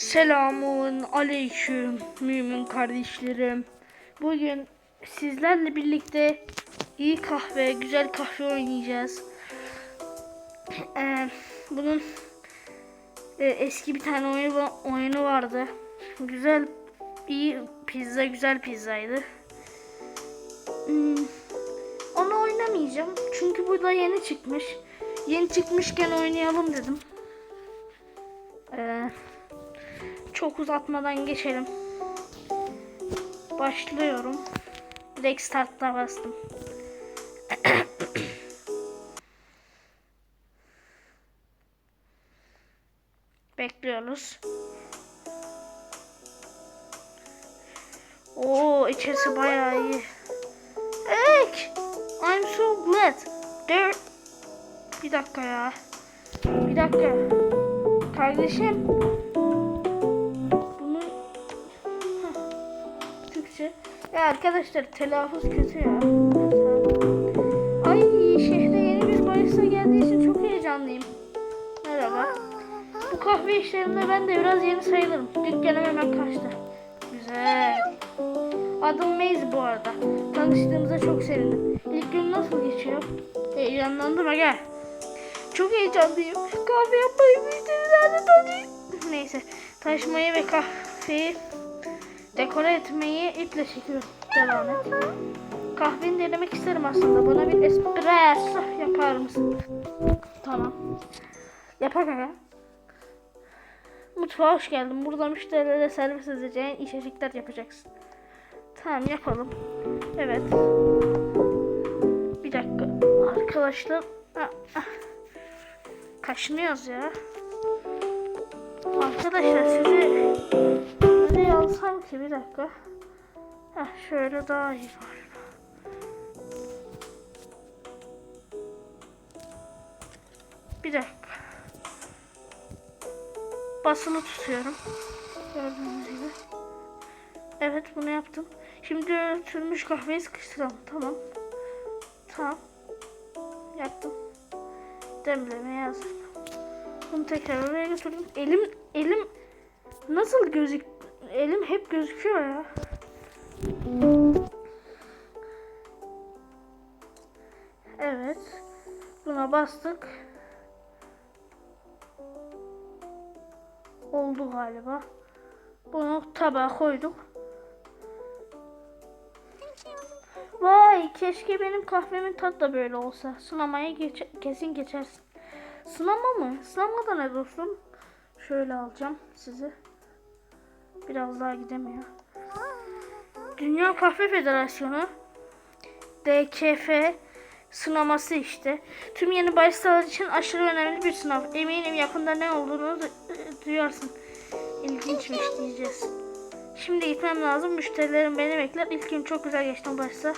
Selamun aleyküm mümin kardeşlerim. Bugün sizlerle birlikte iyi kahve, güzel kahve oynayacağız. Ee, bunun e, eski bir tane oyunu, oyunu vardı. Güzel, iyi pizza, güzel pizzaydı. Hmm, onu oynamayacağım. Çünkü bu da yeni çıkmış. Yeni çıkmışken oynayalım dedim. Ee, çok uzatmadan geçelim. Başlıyorum. Direkt start'a bastım. Bekliyoruz. Oo içerisi bayağı iyi. Ek! I'm so glad. There... Bir dakika ya. Bir dakika. Kardeşim. Ya arkadaşlar telaffuz kötü ya. Ay şehre yeni bir barista geldiği için çok heyecanlıyım. Merhaba. Bu kahve işlerinde ben de biraz yeni sayılırım. Dükkanım hemen kaçtı. Güzel. Adım Maze bu arada. Tanıştığımıza çok sevindim. İlk gün nasıl geçiyor? Heyecanlandım aga. Çok heyecanlıyım. Kahve yapmayı müşterilerle tanıyayım. Neyse. Taşmayı ve kahveyi dekore etmeyi iple çekiyorum. Devam et. Kahveni denemek isterim aslında. Bana bir espresso yapar mısın? Tamam. Yapar aga. Mutfağa hoş geldin. Burada müşterilere servis edeceğin içecekler yapacaksın. Tamam yapalım. Evet. Bir dakika. Arkadaşlar. Ah, ah. Kaşınıyoruz ya. Arkadaşlar sizi nereye alsam ki bir dakika. Heh, şöyle daha iyi var. Bir dakika. Basılı tutuyorum. Gördüğünüz gibi. Evet bunu yaptım. Şimdi öğütülmüş kahveyi sıkıştıralım. Tamam. Tamam. Yaptım. Demlemeye hazır. Bunu tekrar oraya götürdüm. Elim elim nasıl gözük elim hep gözüküyor ya. Evet. Buna bastık. Oldu galiba. Bunu tabağa koyduk. Vay keşke benim kahvemin tadı da böyle olsa. Sınamaya geç kesin geçersin. Sınama mı? Sınamada ne dostum? Şöyle alacağım sizi. Biraz daha gidemiyor. Dünya Kahve Federasyonu DKF sınaması işte. Tüm yeni baristalar için aşırı önemli bir sınav. Eminim yakında ne olduğunu du- duyarsın. İlginçmiş diyeceğiz. Şimdi gitmem lazım. Müşterilerim beni bekler. İlk gün çok güzel geçti barista.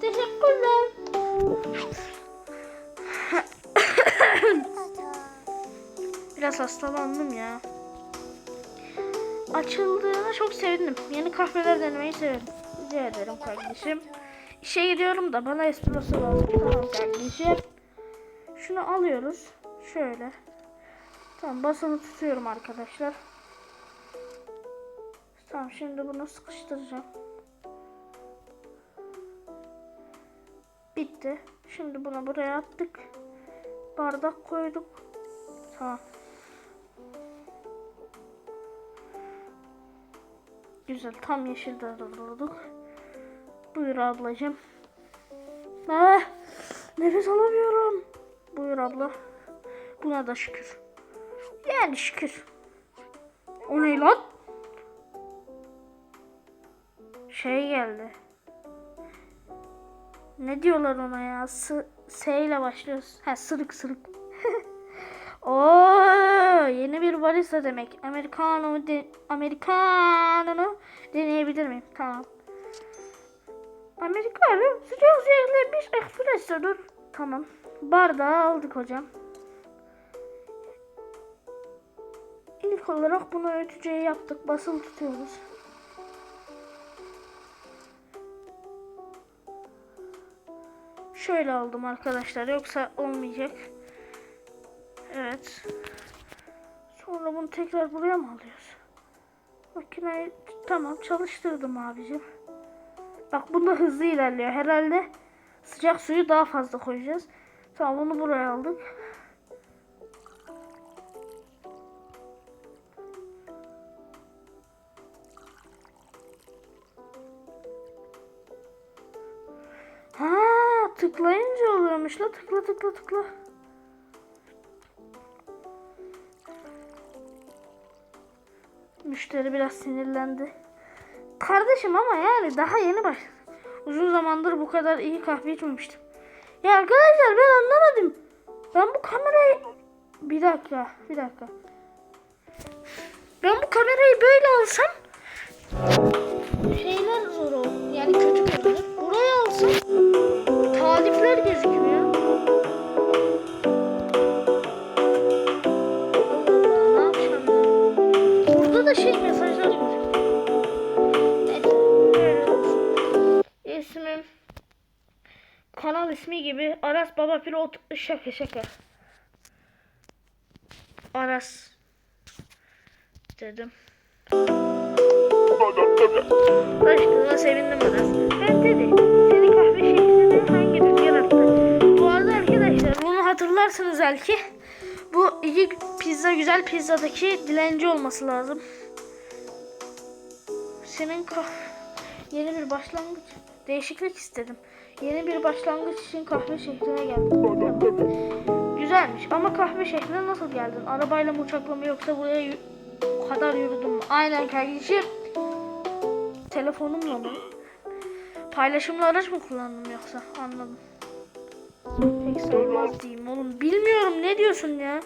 Teşekkürler. Biraz hastalandım ya. Açıldığına çok sevindim. Yeni kahveler denemeyi severim. Rica ederim kardeşim. İşe gidiyorum da bana espresso lazım. Tamam kardeşim. Şunu alıyoruz. Şöyle. Tamam basılı tutuyorum arkadaşlar. Tamam şimdi bunu sıkıştıracağım. Bitti. Şimdi bunu buraya attık. Bardak koyduk. Tamam. Güzel. Tam yeşilde durdurduk. Buyur ablacığım. Ah, nefes alamıyorum. Buyur abla. Buna da şükür. Yani şükür. O ne lan? Şey geldi. Ne diyorlar ona ya? S, S ile başlıyoruz. Ha sırık sırık. Oo, yeni bir barista demek. Americano de, Americano deneyebilir miyim? Tamam. Americano sıcak zehirlenmiş espressodur. Tamam. Bardağı aldık hocam. İlk olarak bunu öğütücüye yaptık. Basılı tutuyoruz. Şöyle aldım arkadaşlar. Yoksa olmayacak. Evet. Sonra bunu tekrar buraya mı alıyoruz? Makineyi tamam çalıştırdım abicim. Bak bunda hızlı ilerliyor. Herhalde sıcak suyu daha fazla koyacağız. Tamam bunu buraya aldık. Ha tıklayınca oluyormuş la tıkla tıkla tıkla. Müşteri biraz sinirlendi. Kardeşim ama yani daha yeni başladım. Uzun zamandır bu kadar iyi kahve içmemiştim. Ya arkadaşlar ben anlamadım. Ben bu kamerayı... Bir dakika, bir dakika. Ben bu kamerayı böyle alsam... Şeyler zor olur. Yani kötü görünür. Buraya alsam... Talipler gözükmüyor. Kanal ismi gibi Aras Baba Pilot şaka şaka. Aras dedim. Aşkına sevindim Aras. Ben dedi. Seni kahve şeklinde hangi rüzgar attı? Bu arada arkadaşlar bunu hatırlarsınız belki. Bu iki pizza güzel pizzadaki dilenci olması lazım. Senin kah yeni bir başlangıç değişiklik istedim. Yeni bir başlangıç için kahve şehrine geldim. Güzelmiş ama kahve şehrine nasıl geldin? Arabayla mı uçakla mı yoksa buraya kadar yürüdün mü? Aynen kardeşim. Telefonumla mı? Paylaşımlı araç mı kullandım yoksa? Anladım. Pek sayılmaz diyeyim oğlum. Bilmiyorum ne diyorsun ya.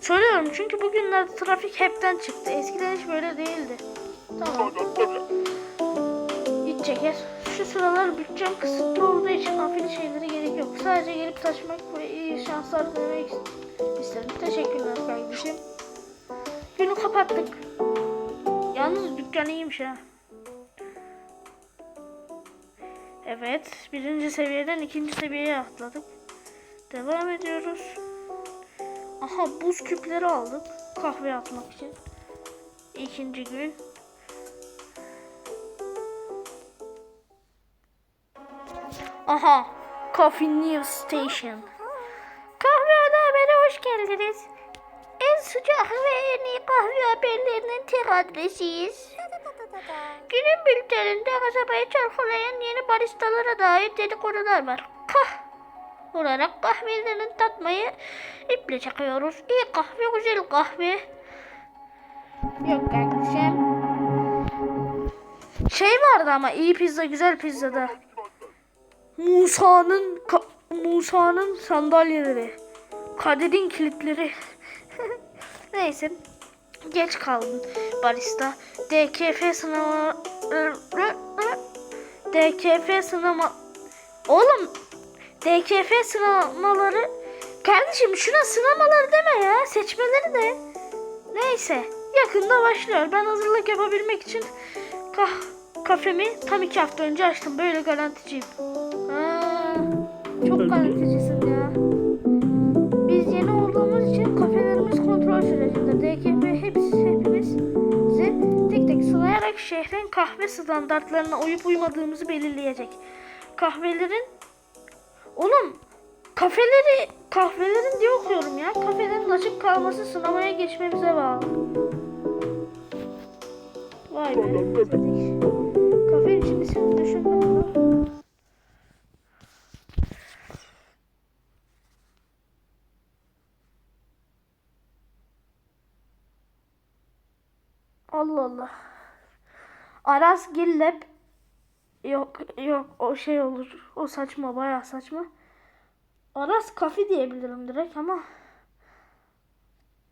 Söylüyorum çünkü bugünlerde trafik hepten çıktı. Eskiden hiç böyle değildi. Tamam. İç çeker. Şu sıralar bütçem kısıtlı olduğu için afili şeylere gerek yok. Sadece gelip taşımak ve iyi şanslar dilemek isterim. Teşekkürler kardeşim. Günü kapattık. Yalnız dükkan iyiymiş ha. Evet. Birinci seviyeden ikinci seviyeye atladık. Devam ediyoruz. Aha buz küpleri aldık. Kahve atmak için. İkinci gün. Aha. Coffee News Station. Kahve ana habere hoş geldiniz. En sıcak ve en iyi kahve haberlerinin tek adresiyiz. Günün bülteninde kasabayı çalkalayan yeni baristalara dair dedikodular var. Kah olarak kahvelerin tatmayı iple çakıyoruz. İyi kahve, güzel kahve. Yok kardeşim. Şey vardı ama iyi pizza, güzel pizzada. Musa'nın Musa'nın sandalyeleri. Kadir'in kilitleri. Neyse. Geç kaldın barista. DKF sınavı DKF sınama Oğlum DKF sınamaları Kardeşim şuna sınamaları deme ya. Seçmeleri de. Neyse. Yakında başlıyor. Ben hazırlık yapabilmek için kah kafemi tam iki hafta önce açtım. Böyle garanticiyim. Çok garanticisin ya. Biz yeni olduğumuz için kafelerimiz kontrol sürecinde. DKP hepsi hepimiz tek tek sınayarak şehrin kahve standartlarına uyup uymadığımızı belirleyecek. Kahvelerin Oğlum kafeleri kahvelerin diye okuyorum ya. Kafelerin açık kalması sınavaya geçmemize bağlı. Vay be. Kafenin içindesini düşündüm mü? Allah Allah. Aras Gillep yok yok o şey olur. O saçma bayağı saçma. Aras Kafi diyebilirim direkt ama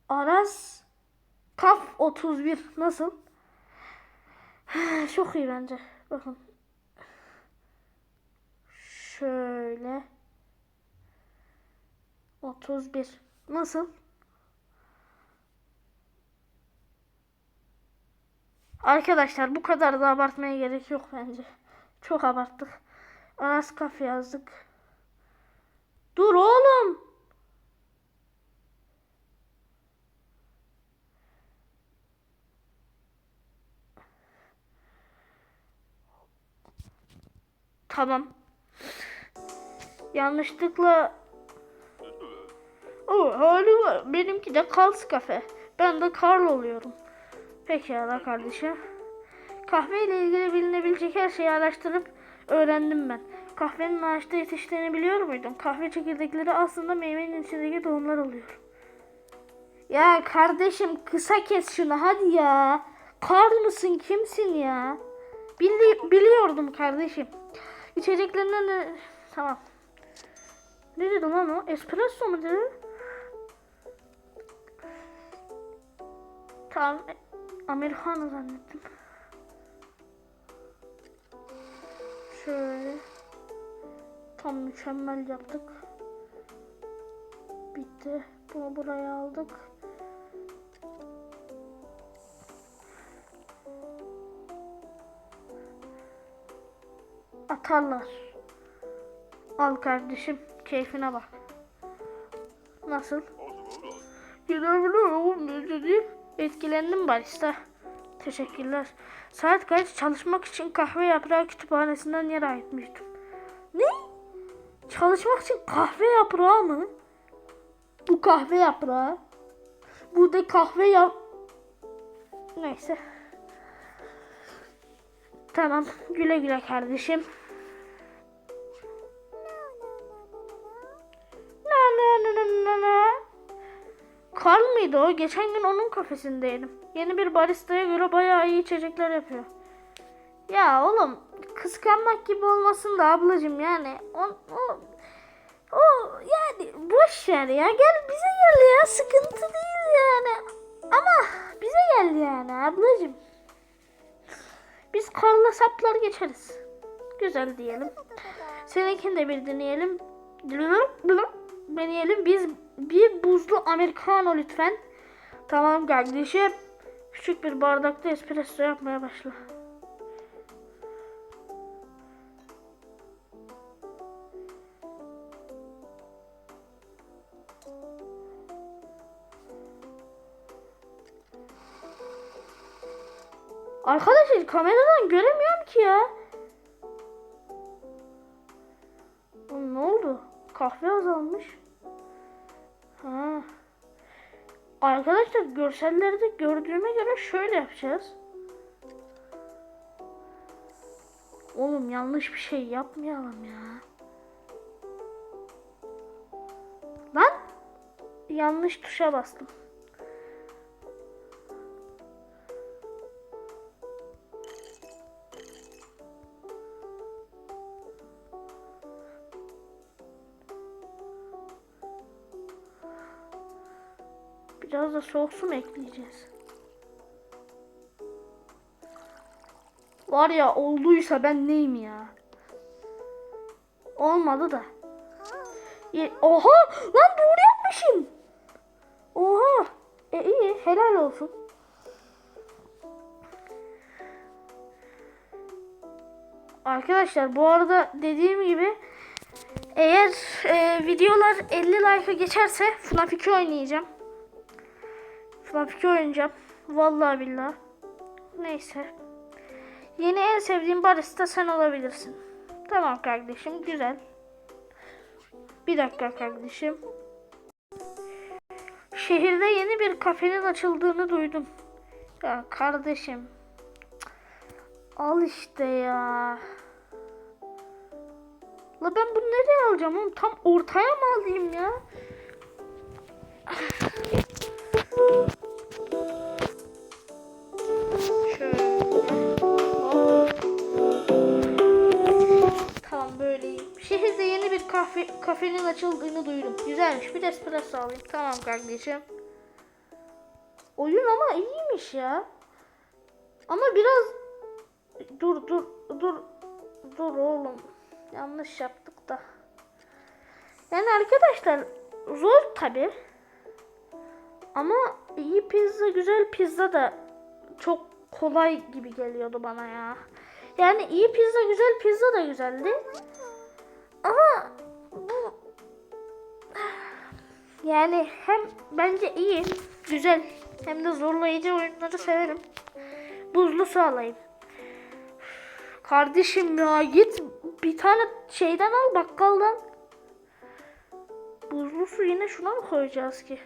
Aras Kaf 31 nasıl? Çok iyi bence. Bakın. Şöyle 31 nasıl? Arkadaşlar bu kadar da abartmaya gerek yok bence. Çok abarttık. Aras kaf yazdık. Dur oğlum. Tamam. Yanlışlıkla o hali var. Benimki de Kals kafe. Ben de Karl oluyorum. Pekala kardeşim. Kahve ile ilgili bilinebilecek her şeyi araştırıp öğrendim ben. Kahvenin ağaçta yetiştiğini biliyor muydun? Kahve çekirdekleri aslında meyvenin içindeki tohumlar oluyor. Ya kardeşim kısa kes şunu hadi ya. Karl mısın kimsin ya? Bili biliyordum kardeşim. İçeceklerinden de... Tamam. Ne dedi lan o? Espresso mu dedi? Tamam. Americano zannettim. Şöyle. Tam mükemmel yaptık. Bitti. Bunu buraya aldık. Atarlar. Al kardeşim. Keyfine bak. Nasıl? Gidebiliyorum dedi. Etkilendim barista. Teşekkürler. Saat kaç çalışmak için kahve yaprağı kütüphanesinden yer ayırtmıştım. Ne? Çalışmak için kahve yaprağı mı? Bu kahve yaprağı. Bu da kahve yap... Neyse. Tamam. Güle güle kardeşim. Karl mıydı o? Geçen gün onun kafesindeydim. Yeni bir baristaya göre bayağı iyi içecekler yapıyor. Ya oğlum kıskanmak gibi olmasın da ablacım yani. O, o, o yani boş ver ya. Gel bize gel ya. Sıkıntı değil yani. Ama bize gel yani ablacım. Biz Karl'la saplar geçeriz. Güzel diyelim. Seninkini de bir deneyelim. Deneyelim. Biz bir buzlu americano lütfen. Tamam kardeşim. Küçük bir bardakta espresso yapmaya başla. Arkadaşlar kameradan göremiyorum ki ya. Ne oldu? Kahve azalmış. Arkadaşlar görsellerde gördüğüme göre şöyle yapacağız. Oğlum yanlış bir şey yapmayalım ya. Lan yanlış tuşa bastım. Soğuk su mu ekleyeceğiz? Var ya olduysa ben neyim ya? Olmadı da. Oha! Lan doğru yapmışım. Oha! E iyi helal olsun. Arkadaşlar bu arada dediğim gibi eğer e, videolar 50 like'a geçerse FNAF 2 oynayacağım. FNAF 2 oynayacağım. Vallahi billahi. Neyse. Yeni en sevdiğim barista sen olabilirsin. Tamam kardeşim güzel. Bir dakika kardeşim. Şehirde yeni bir kafenin açıldığını duydum. Ya kardeşim. Al işte ya. La ben bunu nereye alacağım oğlum? Tam ortaya mı alayım ya? Kahve kafenin açıldığını duydum. Güzelmiş. Bir espresso alayım. Tamam kardeşim. Oyun ama iyiymiş ya. Ama biraz dur dur dur dur oğlum. Yanlış yaptık da. Yani arkadaşlar zor tabi. Ama iyi pizza güzel pizza da çok kolay gibi geliyordu bana ya. Yani iyi pizza güzel pizza da güzeldi. Ama yani hem bence iyi, güzel hem de zorlayıcı oyunları severim. Buzlu su alayım. Kardeşim ya git bir tane şeyden al bakkaldan. Buzlu su yine şuna mı koyacağız ki?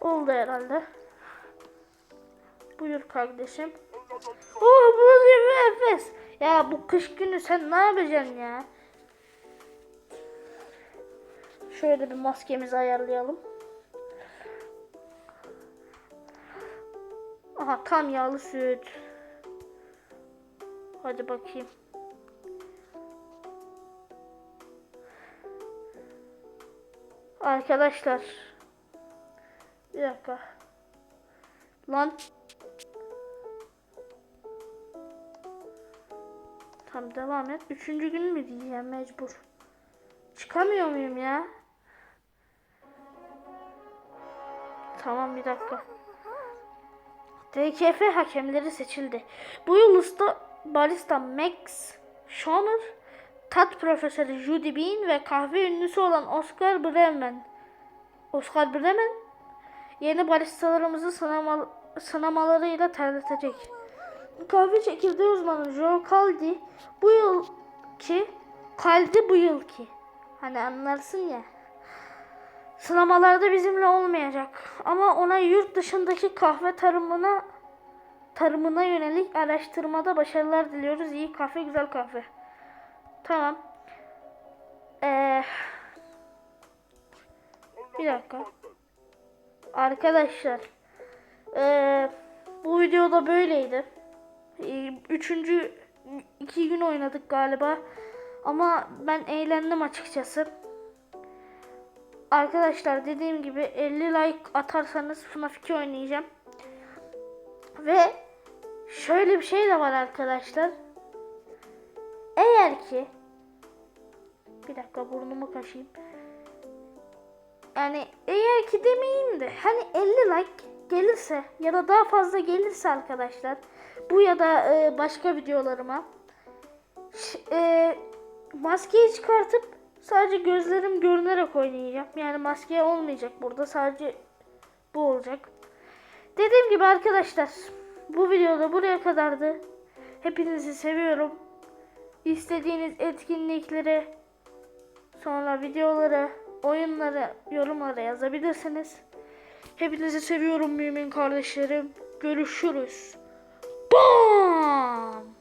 Oldu herhalde. Buyur kardeşim. Oh buz gibi nefes. Ya bu kış günü sen ne yapacaksın ya? Şöyle bir maskemizi ayarlayalım. Aha tam yağlı süt. Hadi bakayım. Arkadaşlar. Bir dakika. Lan. Tamam devam et. Üçüncü gün mü diyeceğim mecbur. Çıkamıyor muyum ya? Tamam bir dakika. DKF hakemleri seçildi. Bu yıl usta barista Max Schoner, tat profesörü Judy Bean ve kahve ünlüsü olan Oscar Bremen. Oscar Bremen yeni baristalarımızı sınama, sınamalarıyla terletecek. Kahve çekirdeği uzmanı Joe Caldi bu yılki Caldi bu yılki. Hani anlarsın ya. Sınamalarda bizimle olmayacak. Ama ona yurt dışındaki kahve tarımına tarımına yönelik araştırmada başarılar diliyoruz. İyi kahve, güzel kahve. Tamam. Ee, bir dakika. Arkadaşlar. ee, bu videoda böyleydi. Ee, Üçüncü iki gün oynadık galiba. Ama ben eğlendim açıkçası. Arkadaşlar dediğim gibi 50 like atarsanız FNAF 2 oynayacağım. Ve şöyle bir şey de var arkadaşlar. Eğer ki bir dakika burnumu kaşıyım. Yani eğer ki demeyeyim de hani 50 like gelirse ya da daha fazla gelirse arkadaşlar bu ya da e, başka videolarıma e, maskeyi çıkartıp sadece gözlerim görünerek oynayacağım. Yani maske olmayacak burada sadece bu olacak. Dediğim gibi arkadaşlar bu videoda buraya kadardı. Hepinizi seviyorum. İstediğiniz etkinlikleri sonra videoları, oyunları yorumlara yazabilirsiniz. Hepinizi seviyorum mümin kardeşlerim. Görüşürüz. Bam!